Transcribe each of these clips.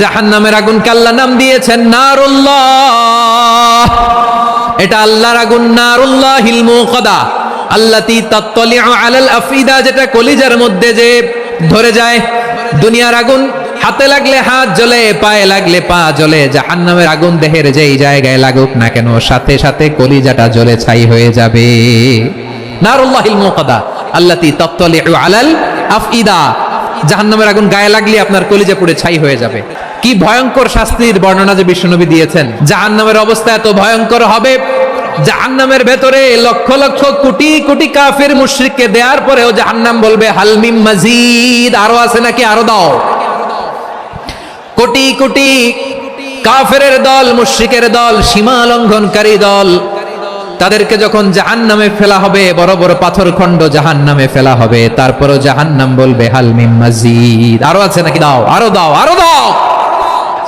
জাহান্নামের আগুনকে আল্লাহ নাম দিয়েছেন নারুল্লাহ। এটা আল্লাহর আগুন নারুল্লাহ হিলমু কদা আল্লাতি তাত্তলিউ আলাল আফিদা, যেটা কলিজার মধ্যে যে ধরে যায়। দুনিয়ার আগুন হাতে লাগলে হাত জ্বলে, পায়ে লাগলে পা জ্বলে। জাহান্নামের আগুন দেহের যেই জায়গায় লাগুক না কেন, সাথে সাথে কলিজাটা জ্বলে ছাই হয়ে যাবে। নারুল্লাহ হিলমু কদা আল্লাতি তাত্তলিউ আলাল আফিদা। জাহান্নামের আগুন গায়ে লাগলে আপনার কলিজা পুড়ে ছাই হয়ে যাবে। কি ভয়ঙ্কর শাস্তির বর্ণনা যে বিশ্বনবী দিয়েছেন। জাহান্নামের অবস্থা এত ভয়ঙ্কর হবে, জাহান্নামের ভেতরে লক্ষ লক্ষ কোটি কোটি কাফির দেওয়ার পরেও জাহান্নাম বলবে হালমিম আরও আছে নাকি? আরও দাও। কোটি কোটি কাফেরের দল, মুশরিকের দল, সীমা লঙ্ঘনকারী দল, তাদেরকে যখন জাহান নামে ফেলা হবে, বড় বড় পাথর খণ্ড জাহান নামে ফেলা হবে, তারপরও জাহান নাম বলবে হালমিম মাজিদ। আরও আছে নাকি? দাও। আরও দাও আরও দাও।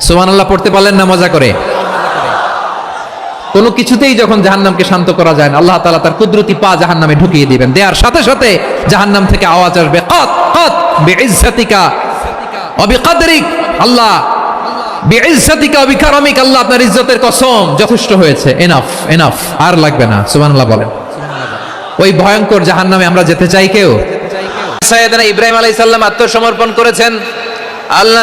সুবহানাল্লাহ, পড়তে পারলেন না, মজা করে। কোনো কিছুতেই যখন জাহান্নামকে শান্ত করা যায় না, আল্লাহ তাআলা তার কুদরতি পা জাহান্নামে ঢুকিয়ে দিবেন। দেওয়ার সাথে সাথে জাহান্নাম থেকে আওয়াজ আসবে, কত কত আল্লাহ আল্লাহ ইজ্জতের যথেষ্ট হয়েছে। ওই ভয়ঙ্কর জাহান্নামে আমরা যেতে চাই কেউ? আত্মসমর্পণ করেছেন। আল্লাহ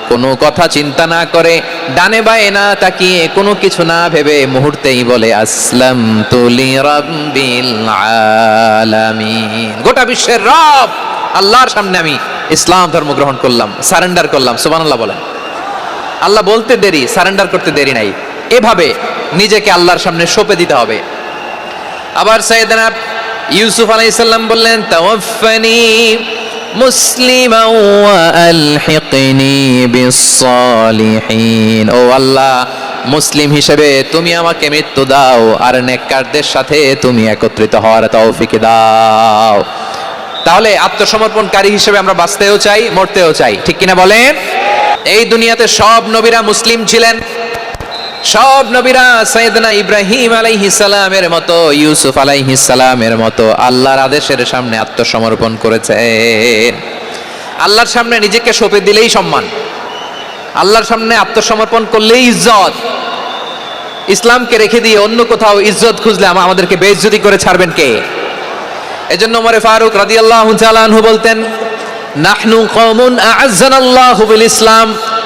কোনো কথা চিন্তা না করে, ডানে বায়ে না তাকিয়ে কোনো কিছু না ভেবে মুহূর্তেই বলে আসলাম তুলি গোটা বিশ্বের রব, আল্লাহর সামনে আমি ইসলাম ধর্ম গ্রহণ করলাম, সারেন্ডার করলাম, সুবহানাল্লাহ বলেন। আল্লাহ বলতে দেরি, সারেন্ডার করতে দেরি নাই। এভাবে নিজেকে আল্লাহর সামনে সঁপে দিতে হবে। আবার সাইয়েদনা ইউসুফ আলাইহিসসালাম বললেন তাওয়াফানি মুসলিমা ওয়া ও আল্লাহ, মুসলিম হিসেবে তুমি আমাকে মৃত্যু দাও আর নেককারদের সাথে তুমি একত্রিত হওয়ার তৌফিক দাও। তাহলে আত্মসমর্পণকারী হিসেবে আমরা বাঁচতেও চাই, মরতেও চাই, ঠিক কিনা বলেন? এই দুনিয়াতে সব নবীরা মুসলিম ছিলেন সব নবীরা সৈয়দনা ইব্রাহিম সালামের মতো, ইউসুফ সালামের মতো আল্লাহর আদেশের সামনে আত্মসমর্পণ করেছেন আল্লাহর সামনে নিজেকে সঁপে দিলেই সম্মান। আল্লাহর সামনে আত্মসমর্পণ করলেই ইজ্জত। ইসলামকে রেখে দিয়ে অন্য কোথাও ইজ্জত খুঁজলে আমাদেরকে বেইজ্জতি করে ছাড়বেন কে? এজন্য মরে ফারুক রাদিয়াল্লাহু তাআলা আনহু বলতেন, নাহনু কওমুন আ'আজ্জানাল্লাহু বিল ইসলাম।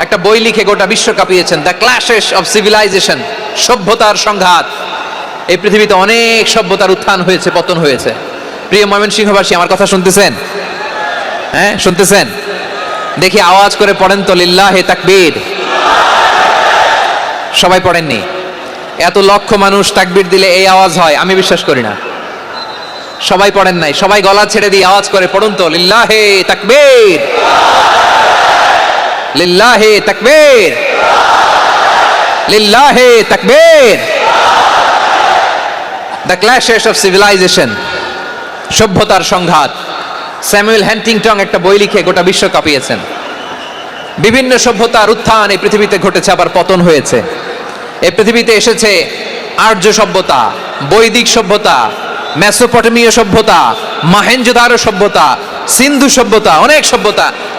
একটা বই লিখে গোটা বিশ্ব কাঁপিয়েছেন। দ্য ক্লাশেস অফ সিভিলাইজেশন সভ্যতার সংঘাত। এই পৃথিবীতে অনেক সভ্যতার উত্থান হয়েছে, পতন হয়েছে। প্রিয় ময়মনসিংহবাসী, আমার কথা শুনতেছেন? হ্যাঁ শুনতেছেন? দেখি আওয়াজ করে পড়েন তো, লিল্লাহে তাকবীর। সবাই পড়েননি। এত লক্ষ মানুষ তাকবীর দিলে এই আওয়াজ হয়, আমি বিশ্বাস করি না। সবাই পড়েন নাই, সবাই গলা ছেড়ে দিয়ে আওয়াজ করে পড়ুন তো, লিল্লাহে তাকবীর। লিল্লাহে তাকবীর। লিল্লাহে তাকবীর। দ্য ক্ল্যাশেস অফ সিভিলাইজেশন সভ্যতার সংঘাত। স্যামুয়েল হ্যান্টিংটং একটা বই লিখে গোটা বিশ্ব কাঁপিয়েছেন। বিভিন্ন সভ্যতার উত্থান এই পৃথিবীতে ঘটেছে, আবার পতন হয়েছে। এই পৃথিবীতে এসেছে আর্য সভ্যতা, বৈদিক সভ্যতা, মেসোপটেমীয় সভ্যতা, মাহেঞ্জোদারো সভ্যতা, সিন্ধু সভ্যতা, অনেক সভ্যতা।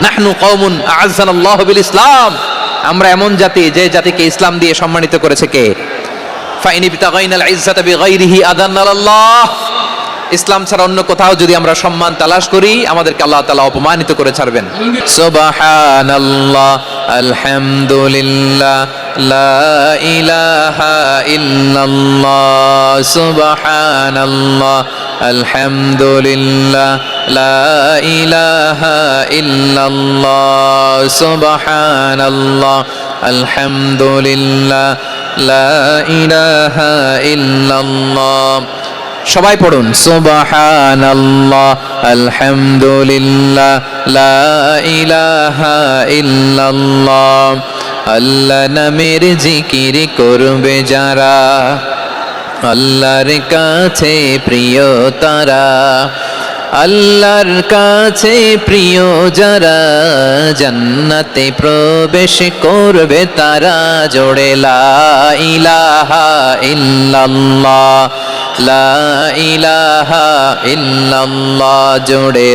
নাহনু কওমুন আ'আজ্জানাল্লাহু বিল ইসলাম আমরা এমন জাতি যে জাতিকে ইসলাম দিয়ে সম্মানিত করেছে কে? ফাইনি বিতাগাইনাল ইজ্জাতা বিগাইরিহি আদান্নাল্লাহ ইসলাম ছাড়া অন্য কোথাও যদি আমরা সম্মান তালাশ করি, আমাদেরকে আল্লাহ তাআলা অপমানিত করে ছাড়বেন। সুবহানাল্লাহ, আলহামদুলিল্লাহ, লা ইলাহা ইল্লাল্লাহ, সুবহানাল্লাহ, আলহামদুলিল্লাহ। লা ইলাহা ইল্লাল্লাহ, সুবহানাল্লাহ, আলহামদুলিল্লাহ, লা ইলাহা ইল্লাল্লাহ। সবাই পড়ুন, সুবহানাল্লাহ, আলহামদুলিল্লাহ, লা ইলাহা ইল্লাল্লাহ। আল্লাহ নামের জিকির করবে যারা, আল্লাহর কাছে প্রিয় তারা। আল্লাহর কাছে প্রিয় যারা জান্নাতে প্রবেশ করবে তারা জোড়ে ইলাহা ইল্লাল্লাহ, লা ইলাহা ইল্লাল্লাহ জোড়ে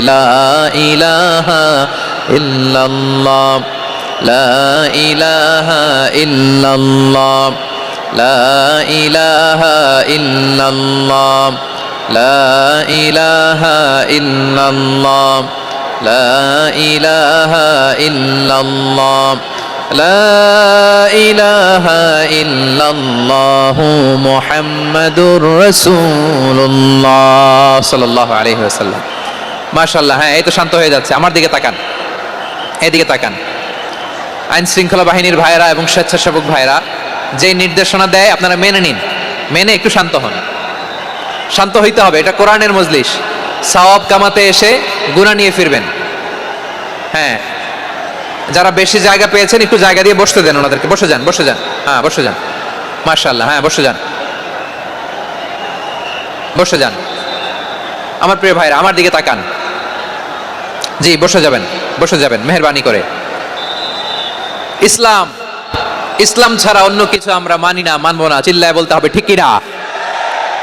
ইলাহা ইল্লাল্লাহ, লা ইলাহা লা ইলাহা লা ইলাহা ইল্লাল্লাহ লা ইলাহা ইল্লাল্লাহ لا إله إلا الله محمد رسول الله সাল্লাল্লাহু আলাইহি ওয়াসাল্লাম মাশাআল্লাহ হ্যাঁ এই তো শান্ত হয়ে যাচ্ছে আমার দিকে তাকান এদিকে তাকান আইন শৃঙ্খলা বাহিনীর ভাইরা এবং স্বেচ্ছাসেবক ভাইরা যে নির্দেশনা দেয় আপনারা মেনে নিন মেনে একটু শান্ত হন শান্ত হইতে হবে, এটা কোরআনের মজলিস। সাওয়াব কামাতে এসে গুনাহ নিয়ে ফিরবেন। হ্যাঁ যারা বেশি জায়গা পেয়েছেন, একটু জায়গা দিয়ে বসতে দেন ওনাদেরকে। বসে যান বসে যান। হ্যাঁ বসে যান। মার্শাল্লাহ হ্যাঁ বসে যান। বসে যান। আমার প্রিয় ভাইরা, আমার দিকে তাকান। জি, বসে যাবেন বসে যাবেন, মেহরবানি করে। ইসলাম ইসলাম ছাড়া অন্য কিছু আমরা মানি না, মানবো না, চিল্লায় বলতে হবে, ঠিক কিনা?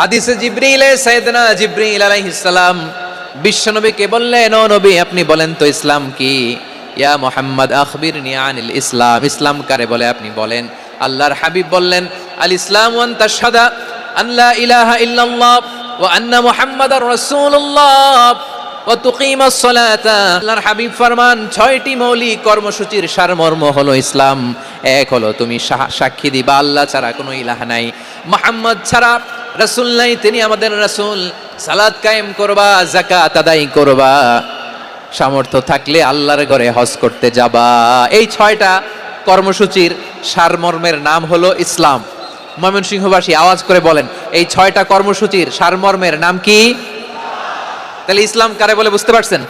হাদিসে জিব্রিলে, সাইয়েদনা জিব্রিল আলাইহিস সালাম বিশ্বনবীকে বললেন, ও নবী, আপনি বলেন তো ইসলাম কি? ইয়া মোহাম্মদ, আখবিরনি আনিল ইসলাম। ইসলাম কারে বলে আপনি বলেন? আল্লাহর হাবিব বললেন, আল ইসলাম ওয়ান তাশহাদা আন লা ইলাহা ইল্লাল্লাহ ওয়া আন্না মুহাম্মাদার রাসূলুল্লাহ ও তুকিমাস সালাতা আল্লাহর হাবিব ফরমান, ছয়টি মৌলিক কর্মসূচির সারমর্ম হলো ইসলাম। এক হলো তুমি সাক্ষী দিবা, আল্লাহ ছাড়া কোনো ইলাহ নাই। মোহাম্মদ ছাড়া রাসূল নাই তিনি আমাদের রাসূল। সালাদ কায়েম করবা, যাকাত আদায় করবা। সামর্থ্য থাকলে আল্লাহর ঘরে হজ করতে যাবা। এই ছয়টা কর্মসূচির সারমর্মের নাম হলো ইসলাম। ময়মনসিংহবাসী আওয়াজ করে বলেন, এই ছয়টা কর্মসূচির সারমর্মের নাম কি? তাহলে ইসলাম কারে বলে বুঝতে পারছেন?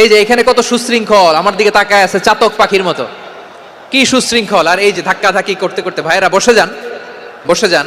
এই যে এখানে কত সুশৃঙ্খল, আমার দিকে তাকায় আছে চাতক পাখির মতো। কি সুশৃঙ্খল, আর এই যে ধাক্কা ধাক্কি করতে করতে ভাইয়েরা বসে যান বসে যান।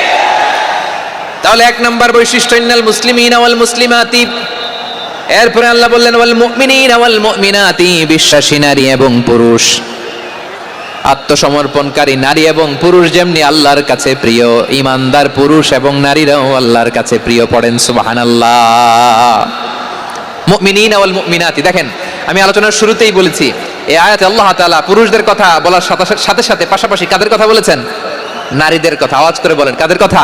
তাহলে এক নম্বর বৈশিষ্ট্য, ইন্নাল মুসলিমিন আওয়াল মুসলিমাতি। এরপরে আল্লাহ বললেন, ওয়াল মুমিনিনা ওয়াল মুমিনাতি, বিশ্বাসী নারী এবং পুরুষ। আত্মসমর্পণকারী নারী এবং পুরুষ যেমনি আল্লাহর কাছে প্রিয়, ইমানদার পুরুষ এবং নারীরাও আল্লাহর কাছে প্রিয় পড়েন, সুবহানাল্লাহ। মুমিনিনা ওয়াল মুমিনাতি, দেখেন, আমি আলোচনার শুরুতেই বলেছি, এই আয়াতে আল্লাহ তাআলা পুরুষদের কথা বলার সাথে সাথে, পাশাপাশি কাদের কথা বলেছেন? নারীদের কথা, আওয়াজ করে বলেন, কাদের কথা?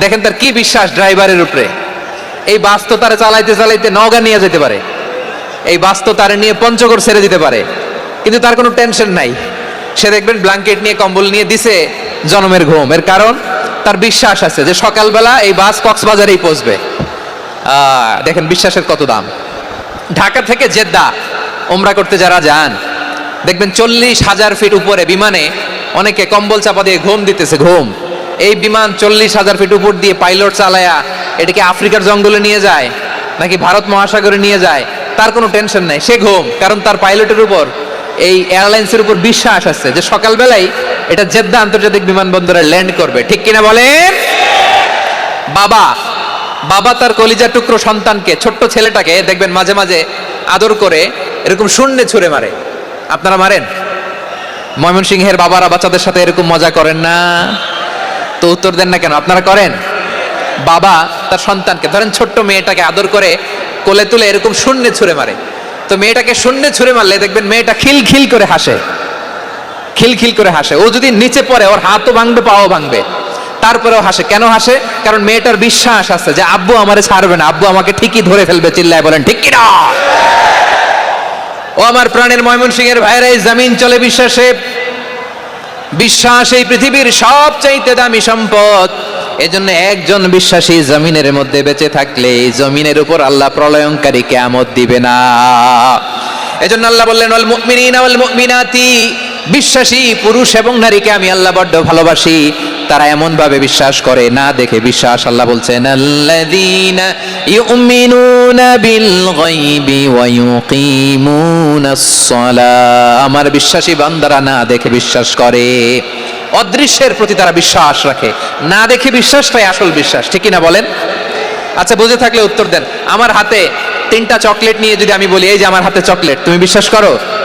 দেখেন তার কি বিশ্বাস ড্রাইভারের উপরে। এই বাস তো তারা চালাইতে চালাইতে নওগাঁ নিয়ে যেতে পারে। এই বাস তো তারা নিয়ে পঞ্চগড় ছেড়ে দিতে পারে। কিন্তু তার কোনো টেনশন নাই। সে দেখবেন ব্ল্যাঙ্কেট নিয়ে কম্বল নিয়ে দিছে জনমের ঘুম। এর কারণ, তার বিশ্বাস আছে যে সকালবেলা এই বাস কক্সবাজারেই পৌঁছবে। দেখেন বিশ্বাসের কত দাম। ঢাকা থেকে জেদ্দা ওমরা করতে যারা যান, দেখবেন চল্লিশ হাজার ফিট উপরে বিমানে অনেকে কম্বল চাপা দিয়ে ঘুম দিতেছে, ঘুম। এই বিমান চল্লিশ হাজার ফিট উপর দিয়ে পাইলট চালায়া এটাকে আফ্রিকার জঙ্গলে নিয়ে যায়, নাকি ভারত মহাসাগরে নিয়ে যায়, তার কোনো টেনশন নাই। সে ঘুম, কারণ তার পাইলটের উপর, এই এয়ারলাইন্সের উপর বিশ্বাস আছে যে সকালবেলায় এটা জেদ্দা আন্তর্জাতিক বিমানবন্দরে ল্যান্ড করবে। ঠিক কিনা বলেন? বাবা বাবা তার কলিজা টুকরো সন্তানকে, ছোট্ট ছেলেটাকে দেখবেন মাঝে মাঝে আদর করে এরকম শূন্যে ছুঁড়ে মারে। আপনারা মারেন? ময়মনসিংহের বাবারা বাচ্চাদের সাথে এরকম মজা করেন না? তো উত্তর দেন না কেন? আপনারা করেন। বাবা তার সন্তানকে, ধরেন ছোট্ট মেয়েটাকে আদর করে কোলে তুলে এরকম শূন্যে ছুঁড়ে মারে। তো মেয়েটাকে শূন্যে ছুঁড়ে মারলে দেখবেন মেয়েটা খিল খিল করে হাসে। খিলখিল করে হাসে। ও যদি নিচে পড়ে, ওর হাতও ভাঙবে, পাও ভাঙবে। তারপরেও হাসে। কেন হাসে? কারণ মেয়েটার বিশ্বাস আছে যে, আব্বু আমারে ছাড়বে না। আব্বু আমাকে ঠিকই ধরে ফেলবে, চিল্লায় বলেন, ঠিক কিনা? ও আমার প্রাণের ময়মনসিংহের ভাইরা এই জমিন চলে বিশ্বাসে বিশ্বাস এই পৃথিবীর সবচাইতে দামি সম্পদ। এজন্য একজন বিশ্বাসী জমিনের মধ্যে বেঁচে থাকলে জমিনের উপর আল্লাহ প্রলয়ঙ্কারী কেয়ামত দিবে না। এজন্য আল্লাহ বললেন অল মুকমিনা অল মুমিনাতি। বিশ্বাসী পুরুষ এবং নারীকে আমি আল্লাহ বড্ড ভালোবাসি। তারা এমন ভাবে বিশ্বাস করে, না দেখে বিশ্বাস। আল্লাহ বলছেন বিল আমার বিশ্বাসী বান্দারা না দেখে বিশ্বাস করে। অদৃশ্যের প্রতি তারা বিশ্বাস রাখে। না দেখে বিশ্বাসটাই আসল বিশ্বাস। ঠিক না বলেন? আচ্ছা বুঝে থাকলে উত্তর দেন। আমার হাতে তিনটা চকলেট নিয়ে যদি আমি বলি, এই যে আমার হাতে চকলেট, তুমি বিশ্বাস করো?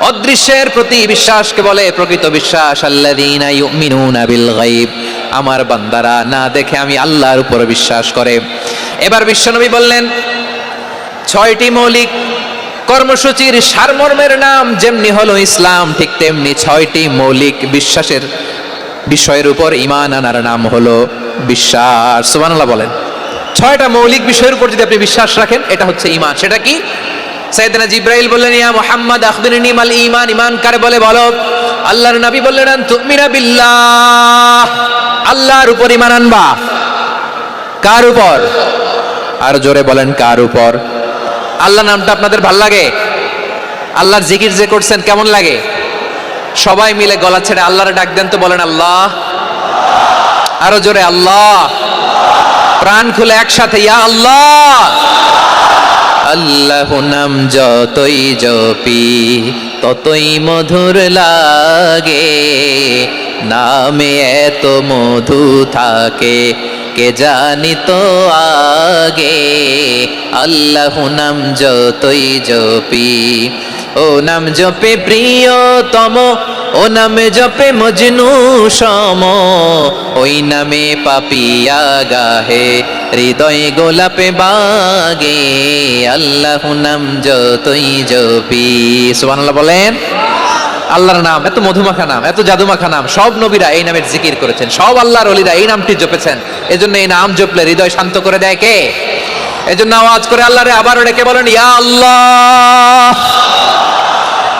অদৃশ্যের প্রতি বিশ্বাসকে বলে প্রকৃত বিশ্বাস আমার বান্দারা না দেখে আমি আল্লাহর উপর বিশ্বাস করে। এবার বিশ্বনবী বললেন, ছয়টি মৌলিক কর্মসূচির সারমর্মের নাম যেমনি হলো ইসলাম, ঠিক তেমনি ছয়টি মৌলিক বিশ্বাসের বিষয়ের উপর ইমান আনার নাম হলো বিশ্বাস। সুবহানাল্লাহ বলেন। ছয়টা মৌলিক বিষয়ের উপর যদি আপনি বিশ্বাস রাখেন, এটা হচ্ছে ইমান সেটা কি? সাইয়েদনা জিব্রাইল বললেন, ইয়া মুহাম্মদ, আখবিরনি মাল ঈমান। ঈমান কারে বলে বলো? আল্লাহর নবী বললেন তুমিনা বিল্লাহ। আল্লাহর উপর ইমান আনবা। কার উপর? আর জোরে বলেন, কার উপর? আল্লাহ নামটা আপনাদের ভালো লাগে? আল্লাহর জিকির যে করছেন, কেমন লাগে? সবাই মিলে গলা ছেড়ে আল্লাহর ডাক দেন তো বলেন, আল্লাহ। আরও জোরে, আল্লাহ। প্রাণ খুলে একসাথে, ইয়া আল্লাহ। আল্লাহ নাম যতই জপি, ততই মধুর লাগে। নামে এত মধু থাকে, কে জানি তো আগে। আল্লাহ নাম যতই জপি, ও নাম জপে প্রিয়তম ও নামে জপে মজনু সম, ওই নামে পাপিয়া গাহে, হৃদয় গোলাপে বাগে, আল্লাহ নাম যতই জপি। সুবহানাল্লাহ বলেন, আল্লাহর নাম, এত মধুমাখা নাম, এত জাদুমাখা নাম, সব নবীরা এই নামের জিকির করেছেন, সব আল্লাহর অলিরা এই নামটি জপেছেন। এজন্য এই নাম জপলে হৃদয় শান্ত করে দেয় কে? এজন্য আওয়াজ করে আল্লাহরে আবারও ডেকে বলেন, ইয়া আল্লাহ!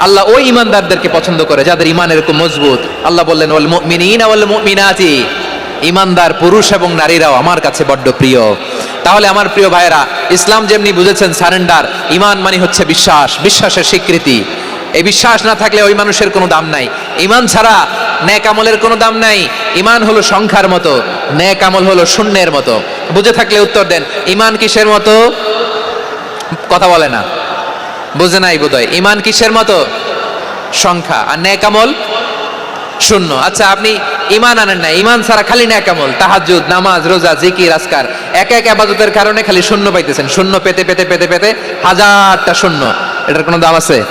আল্লাহ ওই ইমানদারদেরকে পছন্দ করে, যাদের ইমান এরকম মজবুত। আল্লাহ বললেন, ওয়াল মুমিনিনা ওয়াল মুমিনাতি। ইমানদার পুরুষ এবং নারীরাও আমার কাছে বড্ড প্রিয়। তাহলে আমার প্রিয় ভাইয়েরা, ইসলাম যেমনি বুঝেছেন সারেন্ডার ইমান মানে হচ্ছে বিশ্বাস, বিশ্বাসের স্বীকৃতি। এই বিশ্বাস না থাকলে ওই মানুষের কোনো দাম নাই। ইমান ছাড়া ন্যাক আমলের কোনো দাম নাই। ইমান হলো সংখ্যার মতো, ন্যাক আমল হলো শূন্যের মতো। বুঝে থাকলে উত্তর দেন ইমান কিসের মতো? কথা বলে না। বুঝে নাই বোধহয়। ইমান কিসের মতো? সংখ্যা। আর ন্যাকামল শূন্য। আচ্ছা আপনি ইমান আনেন না ইমান ছাড়া খালি ন্যাকামল তাহাজুদ নামাজ, রোজা, জিকির, আজকার। এক এক আবাদতের কারণে খালি শূন্য পাইতেছেন। শূন্য পেতে পেতে পেতে পেতে হাজারটা শূন্য। এটার কোনো দাম আছে?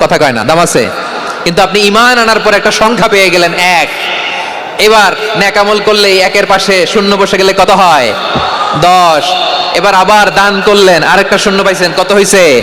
কথা কয় না, দাম আছে। কিন্তু আপনি ইমান আনার পর একটা সংখ্যা পেয়ে গেলেন, এক। এবার ন্যাকামল করলে একের পাশে শূন্য বসে গেলে কত হয়? দশ। এবার আবার দান করলেন, আরেকটা শূন্য পাইছেন, কত হয়েছে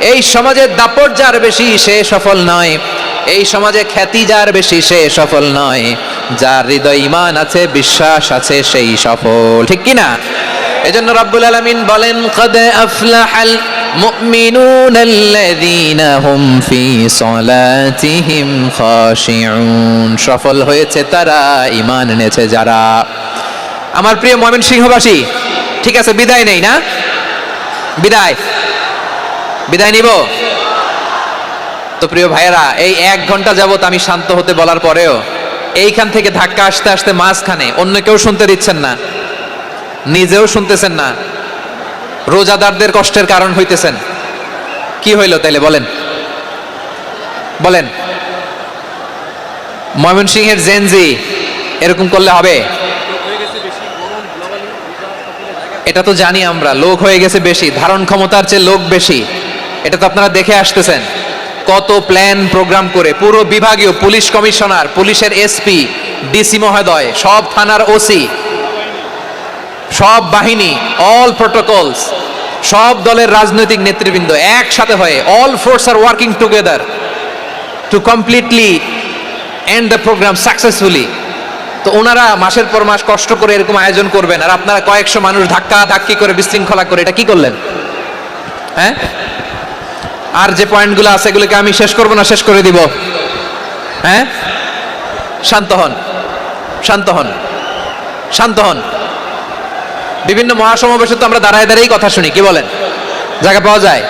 এই সমাজে দাপট যার বেশি, সে সফল নয়। এই সমাজে খ্যাতি যার বেশি, সে সফল নয়। যার হৃদয় ইমান আছে, বিশ্বাস আছে, সেই সফল। ঠিক কি না এজন্য রব্বুল আলামিন বলেন, কদ আফলাহাল মুমিনুন আল্লাযীনা হুম ফি সলাতিহিম খাশিউন। সফল হয়েছে তারা, ঈমান এনেছে যারা। আমার প্রিয় ময়মন সিংহবাসী, ঠিক আছে, বিদায় নেই না? বিদায়। বিদায় নিব। তো প্রিয় ভাইয়েরা, এই এক ঘণ্টা যাবত আমি শান্ত হতে বলার পরেও এইখান থেকে ধাক্কা আসতে আসতে মাঝখানে অন্য কেউ শুনতে দিচ্ছেন না, নিজেও শুনতেছেন না। রোজাদারদের কষ্টের কারণ হইতেছেন। কি হইল তাইলে বলেন? বলেন। ময়মনসিংহের জেনজি এরকম করলে হবে? এটা তো জানি আমরা, লোক হয়ে গেছে বেশি, ধারণ ক্ষমতার চেয়ে লোক বেশি। এটা তো আপনারা দেখে আসতেছেন। কত প্ল্যান প্রোগ্রাম করে। পুরো বিভাগীয় পুলিশ কমিশনার, পুলিশের এসপি ডিসি মহোদয়, সব থানার ওসি সব বাহিনী অল প্রোটোকলস সব দলের রাজনৈতিক নেতৃবৃন্দ একসাথে হয়ে all force are working together to completely end the programme successfully তো ওনারা মাসের পর মাস কষ্ট করে এরকম আয়োজন করবেন, আর আপনারা কয়েকশো মানুষ ধাক্কা ধাক্কি করে বিশৃঙ্খলা করে, এটা কি করলেন? হ্যাঁ? আর যে পয়েন্টগুলো আছে এগুলোকে আমি শেষ করব না, শেষ করে দিব। হ্যাঁ? শান্ত হন। শান্ত হন। শান্ত হন। বিভিন্ন মহাসমাবেশে তো আমরা দাঁড়ায় দাঁড়িয়েই কথা শুনি, কি বলেন? জায়গা পাওয়া যায়।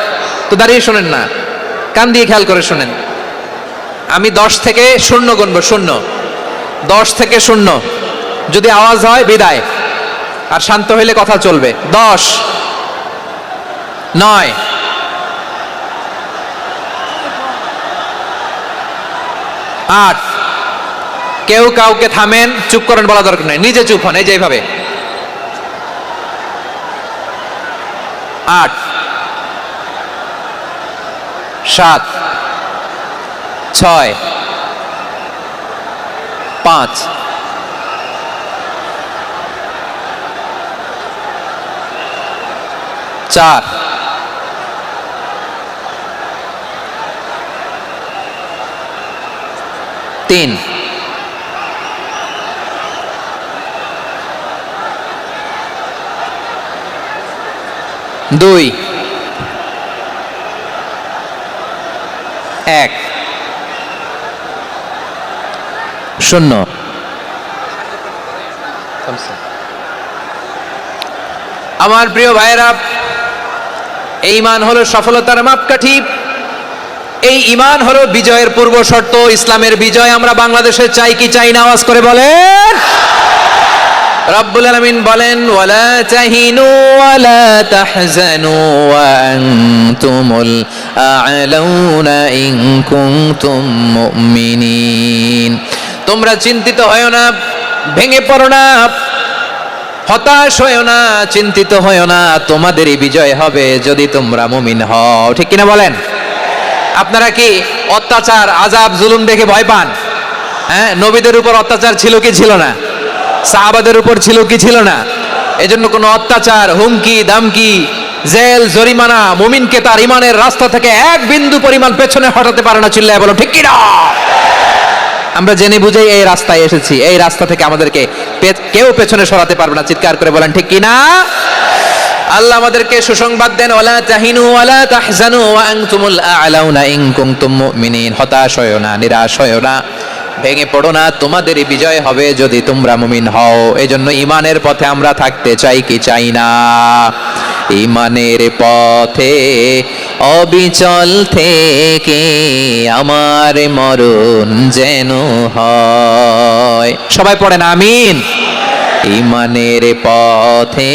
তো দাঁড়িয়ে শোনেন না। কান দিয়ে খেয়াল করে শোনেন। আমি দশ থেকে শূন্য গুনবো, শূন্য। দশ থেকে শূন্য। যদি আওয়াজ হয়, বিদায়। আর শান্ত হইলে কথা চলবে। দশ। নয়। আট। কেউ কাউকে থামেন, চুপ করেন বলা দরকার নেই। নিজে চুপ হন, এই যে এইভাবে। আট। সাত। ছয়। পাঁচ। চার। তিন। দুই। এক। শূন্য। আমার প্রিয় ভাইয়েরা এই ইমান হলো সফলতার মাপকাঠি। এই ইমান হলো বিজয়ের পূর্ব শর্ত, ইসলামের বিজয়। আমরা বাংলাদেশে চাই কি, চাই না? আওয়াজ করে বলেন। রব্বুল আলামিন বলেন, ওয়ালা তাহিনু ওয়ালা তাহজানু আনতুমুল আ'লাউনা ইন কুনতুম মুমিনিন। তোমরা চিন্তিত হয়ো না, ভেঙে পড়ো না, হতাশ হয়েও না, চিন্তিত হয়েও না, তোমাদেরই বিজয় হবে যদি তোমরা মুমিন হও। ঠিক কিনা বলেন? আপনারা কি অত্যাচার আজাব জুলুম দেখে ভয় পান? হ্যাঁ নবীদের উপর অত্যাচার ছিল কি ছিল না? সাহাবাদের উপর ছিল কি ছিল না? এজন্য কোনো অত্যাচার, হুমকি, দামকি, জেল, জরিমানা, মুমিনকে তার ইমানের রাস্তা থেকে এক বিন্দু পরিমাণ পেছনে হটাতে পারে না চিল্লায় বলো, ঠিক কিনা? আমরা জেনে বুঝেই এই রাস্তায় এসেছি। এই রাস্তা থেকে আমাদেরকে কেউ পেছনে সরাতে পারবে না। চিৎকার করে বলেন, ঠিক কিনা? আল্লাহ আমাদেরকে সুসংবাদ দেন, ওয়ালা তাহিনু ওয়ালা তাহজানু ওয়া আনতুমুল আ'লাউনা ইন কুনতুম মুমিনিন। হতাশ হয়ো না, নিরাশ হয়ো না। ভেঙে পড়ো না, তোমাদেরই বিজয় হবে যদি তোমরা মুমিন হও। এজন্য ইমানের পথে আমরা থাকতে চাই কি চাই না। ইমানের পথে অবিচল থেকে আমার মরণ যেন হয়। সবাই পড়েন আমিন। ইমানের পথে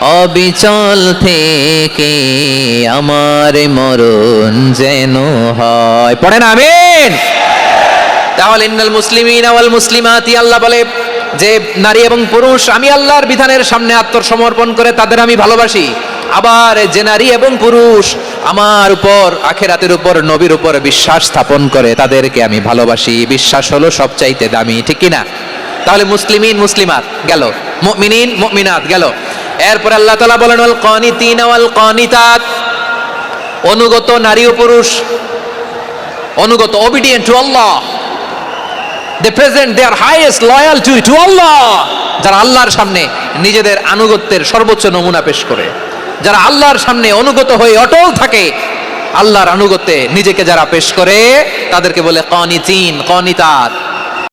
অবিচল থেকে আমার মরণ যেন হয়। পড়েন, আমিন। তাহলে ইন্নাল মুসলিমিন ওয়াল মুসলিমাতি, আল্লাহ বলে, যে নারী এবং পুরুষ, আমি আল্লাহর বিধানের সামনে আত্মসমর্পণ করে তাদের আমি ভালোবাসি। আবার যে নারী এবং পুরুষ আমার উপর, আখেরাতের উপর, নবীর উপর বিশ্বাস স্থাপন করে, তাদেরকে আমি ভালোবাসি। বিশ্বাস হলো সবচাইতে দামি, ঠিক কি না তাহলে মুসলিমিন, মুসলিমাত গেল, মুমিনিন, মুমিনাত গেল। এরপর আল্লাহ তাআলা বলেন, ওয়াল কানিতিন ওয়াল কানিতাত। অনুগত নারী ও পুরুষ, অনুগত obedient to Allah they present their highest loyalty to Allah যারা আল্লাহর সামনে নিজেদের আনুগত্যের সর্বোচ্চ নমুনা পেশ করে। যারা আল্লাহর সামনে অনুগত হয়ে অটল থাকে, আল্লাহর আনুগত্যে নিজেকে যারা পেশ করে, তাদেরকে বলে কনিতিন, কনিতাত।